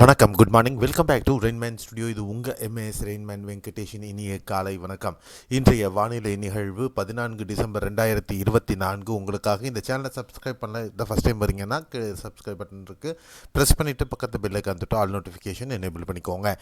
வணக்கம் good morning welcome back to Rainman studio இது உங்கள் எம்ஏஎஸ் ரெயின்மேன் வெங்கடேஷின் இனிய காலை வணக்கம். இன்றைய வானிலை நிகழ்வு பதினான்கு டிசம்பர் ரெண்டாயிரத்தி இருபத்தி நான்கு. உங்களுக்காக இந்த சேனலை சப்ஸ்கிரைப் பண்ண இந்த ஃபஸ்ட் டைம் வரீங்கன்னா சப்ஸ்கிரைப் பட்டன் இருக்குது ப்ரெஸ் பண்ணிவிட்டு பக்கத்து பெல்லைக்கு வந்துட்டு ஆல் நோட்டிஃபிகேஷன் எனேபிள் பண்ணிக்கோங்க.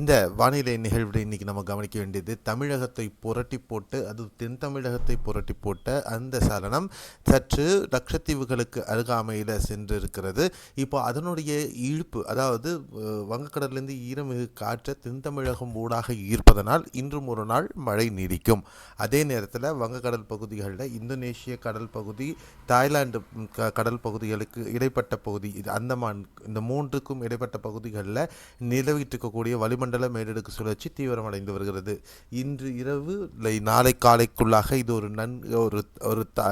இந்த வானிலை நிகழ்வில் இன்றைக்கி நம்ம கவனிக்க வேண்டியது தமிழகத்தை புரட்டி போட்டு அது தென் தமிழகத்தை புரட்டி போட்ட அந்த சலனம் சற்று லட்சத்தீவுகளுக்கு அருகாமையில் சென்று இருக்கிறது இப்போ அதனுடைய இழுப்பு அதாவது அஹ், வங்கக்கடலிலிருந்து ஈரமிகு காற்றை தென் தமிழகம் ஊடாக ஈர்ப்பதனால் இன்றும் ஒரு நாள் மழை நீடிக்கும். அதே நேரத்தில் வங்கக்கடல் பகுதிகளில் இந்தோனேஷிய கடல் பகுதி தாய்லாந்து க கடல் பகுதிகளுக்கு இடைப்பட்ட பகுதி இது அந்தமான் இந்த மூன்றுக்கும் இடைப்பட்ட பகுதிகளில் நிலவிட்டு இருக்கக்கூடிய வளிமண்டல மேலடுக்கு சுழற்சி தீவிரமடைந்து வருகிறது. இன்று இரவு இல்லை நாளை காலைக்குள்ளாக இது ஒரு நன் ஒரு ஒரு த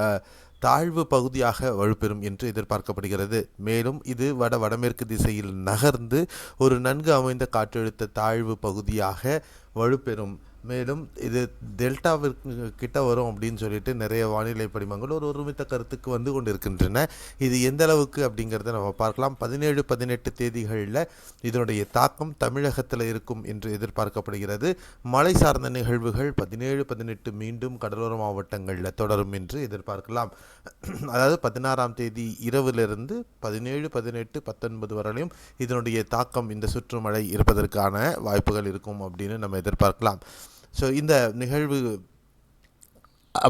தாழ்வு பகுதியாக வலுப்பெறும் என்று எதிர்பார்க்கப்படுகிறது. மேலும் இது வட வடமேற்கு திசையில் நகர்ந்து ஒரு நன்கு அமைந்த காற்றழுத்த தாழ்வு பகுதியாக வலுப்பெறும். மேலும் இது டெல்டாவிற்கு கிட்ட வரும் அப்படின்னு சொல்லிட்டு நிறைய வானிலை படிமங்கள் ஒரு ஒருமித்த கருத்துக்கு வந்து கொண்டிருக்கின்றன. இது எந்த அளவுக்கு அப்படிங்கிறத நம்ம பார்க்கலாம். பதினேழு பதினெட்டு தேதிகளில் இதனுடைய தாக்கம் தமிழகத்தில் இருக்கும் என்று எதிர்பார்க்கப்படுகிறது. மழை சார்ந்த நிகழ்வுகள் பதினேழு பதினெட்டு மீண்டும் கடலோர மாவட்டங்களில் தொடரும் என்று எதிர்பார்க்கலாம். அதாவது பதினாறாம் தேதி இரவிலிருந்து பதினேழு பதினெட்டு பத்தொன்பது வரையிலும் இதனுடைய தாக்கம் இந்த சுற்றுமழை இருப்பதற்கான வாய்ப்புகள் இருக்கும் அப்படின்னு நம்ம எதிர்பார்க்கலாம். ஸோ இந்த நிகழ்வு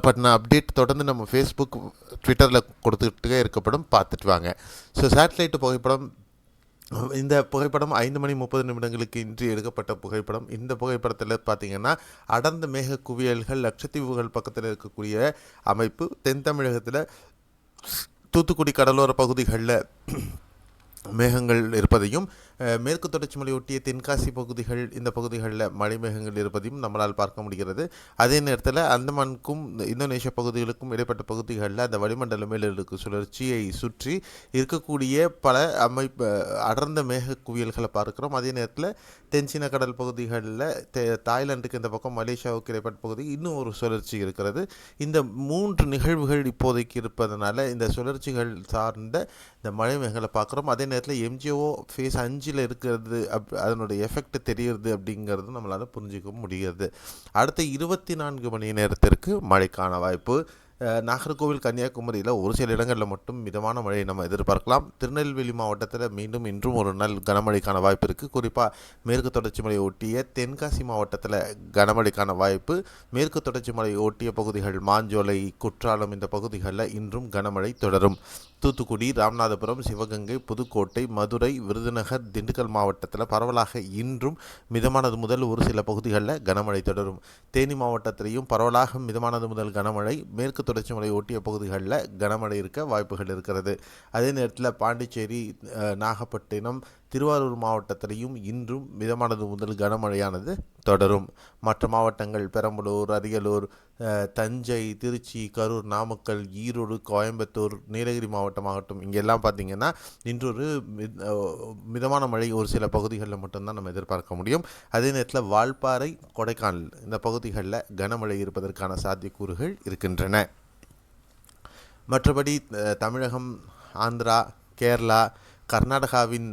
பற்றின அப்டேட் தொடர்ந்து நம்ம ஃபேஸ்புக் ட்விட்டரில் கொடுத்துக்கிட்டே இருக்கப்படும் பார்த்துட்டு வாங்க. ஸோ சேட்டலைட் புகைப்படம் இந்த புகைப்படம் ஐந்து மணி முப்பது நிமிடங்களுக்கு இன்றி எடுக்கப்பட்ட புகைப்படம். இந்த புகைப்படத்தில் பார்த்தீங்கன்னா அடர்ந்த மேக குவியல்கள் லட்சத்தீவுகள் பக்கத்தில் இருக்கக்கூடிய அமைப்பு தென் தமிழகத்தில் தூத்துக்குடி கடலோர பகுதிகளில் மேகங்கள் இருப்பதையும் மேற்கு தொடர்ச்சி மலை ஒட்டிய தென்காசி பகுதிகள் இந்த பகுதிகளில் மழை மேகங்கள் இருப்பதையும் நம்மளால் பார்க்க முடிகிறது. அதே நேரத்தில் அந்தமானுக்கும் இந்தோனேஷிய பகுதிகளுக்கும் இடைப்பட்ட பகுதிகளில் அந்த வளிமண்டல மேலடுக்கு சுழற்சியை சுற்றி இருக்கக்கூடிய பல அமைப்பு அடர்ந்த மேக குவியல்களை பார்க்கிறோம். அதே நேரத்தில் தென்சீன கடல் பகுதிகளில் தே தாய்லாந்துக்கு இந்த பக்கம் மலேசியாவுக்கு இடைப்பட்ட பகுதி இன்னும் ஒரு சுழற்சி இருக்கிறது. இந்த மூன்று நிகழ்வுகள் இப்போதைக்கு இருப்பதனால இந்த சுழற்சிகள் சார்ந்த இந்த மழை மேகங்களை பார்க்குறோம். அதே நேரத்தில் எம்ஜிஓ ஃபேஸ் அஞ்சு எனர்ஜியில் இருக்கிறது அப் அதனுடைய எஃபெக்ட் தெரிகிறது அப்படிங்கிறது நம்மளால் புரிஞ்சிக்க முடிகிறது அடுத்த இருபத்தி நான்கு மணி நேரத்திற்கு மழைக்கான வாய்ப்பு. நாகர்கோவில் கன்னியாகுமரியில் ஒரு சில இடங்களில் மட்டும் மிதமான மழையை நம்ம எதிர்பார்க்கலாம். திருநெல்வேலி மாவட்டத்தில் மீண்டும் இன்றும் ஒரு நாள் கனமழைக்கான வாய்ப்பு இருக்குது குறிப்பாக மேற்கு தொடர்ச்சி மலையை ஒட்டிய தென்காசி மாவட்டத்தில் கனமழைக்கான வாய்ப்பு. மேற்கு தொடர்ச்சி மலையை ஒட்டிய பகுதிகள் மாஞ்சோலை குற்றாலம் இந்த பகுதிகளில் இன்றும் கனமழை தொடரும். தூத்துக்குடி ராமநாதபுரம் சிவகங்கை புதுக்கோட்டை மதுரை விருதுநகர் திண்டுக்கல் மாவட்டத்தில் பரவலாக இன்றும் மிதமானது முதல் ஒரு சில பகுதிகளில் கனமழை தொடரும். தேனி மாவட்டத்திலையும் பரவலாக மிதமானது முதல் கனமழை. மேற்கு தொடர்ச்சி மலை ஒட்டிய பகுதிகளில் கனமழை இருக்க வாய்ப்புகள் இருக்கிறது. அதே நேரத்தில் பாண்டிச்சேரி நாகப்பட்டினம் திருவாரூர் மாவட்டத்திலையும் இன்றும் மிதமானது முதல் கனமழையானது தொடரும். மற்ற மாவட்டங்கள் பெரம்பலூர் அரியலூர் தஞ்சை திருச்சி கரூர் நாமக்கல் ஈரோடு கோயம்புத்தூர் நீலகிரி மாவட்டமாகட்டும் இங்கெல்லாம் பார்த்தீங்கன்னா இன்றொரு மிதமான மழை ஒரு சில பகுதிகளில் மட்டும்தான் நம்ம எதிர்பார்க்க முடியும். அதே நேரத்தில் வால்பாறை கொடைக்கானல் இந்த பகுதிகளில் கனமழை இருப்பதற்கான சாத்தியக்கூறுகள் இருக்கின்றன. மற்றபடி தமிழகம் ஆந்திரா கேரளா கர்நாடகாவின்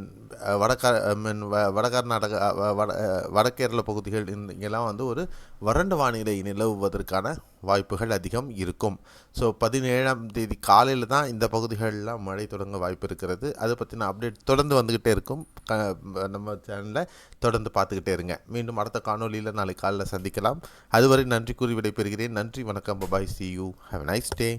அஹ், வட க- வ- வட கர்நாடகா வ- வட வடகேரள பகுதிகள் இங்கெல்லாம் வந்து ஒரு வறண்ட வானிலை நிலவுவதற்கான வாய்ப்புகள் அதிகம் இருக்கும். ஸோ பதினேழாம் தேதி காலையில் தான் இந்த பகுதிகளெலாம் மழை தொடங்க வாய்ப்பு இருக்கிறது. அதை பற்றின அப்டேட் தொடர்ந்து வந்துக்கிட்டே இருக்கும். க நம்ம சேனலில் தொடர்ந்து பார்த்துக்கிட்டே இருங்க. மீண்டும் அடுத்த காணொலியில் நாளை காலையில் சந்திக்கலாம். அதுவரை நன்றி கூறி விடைபெறுகிறேன். நன்றி வணக்கம். Bye bye see you have nice day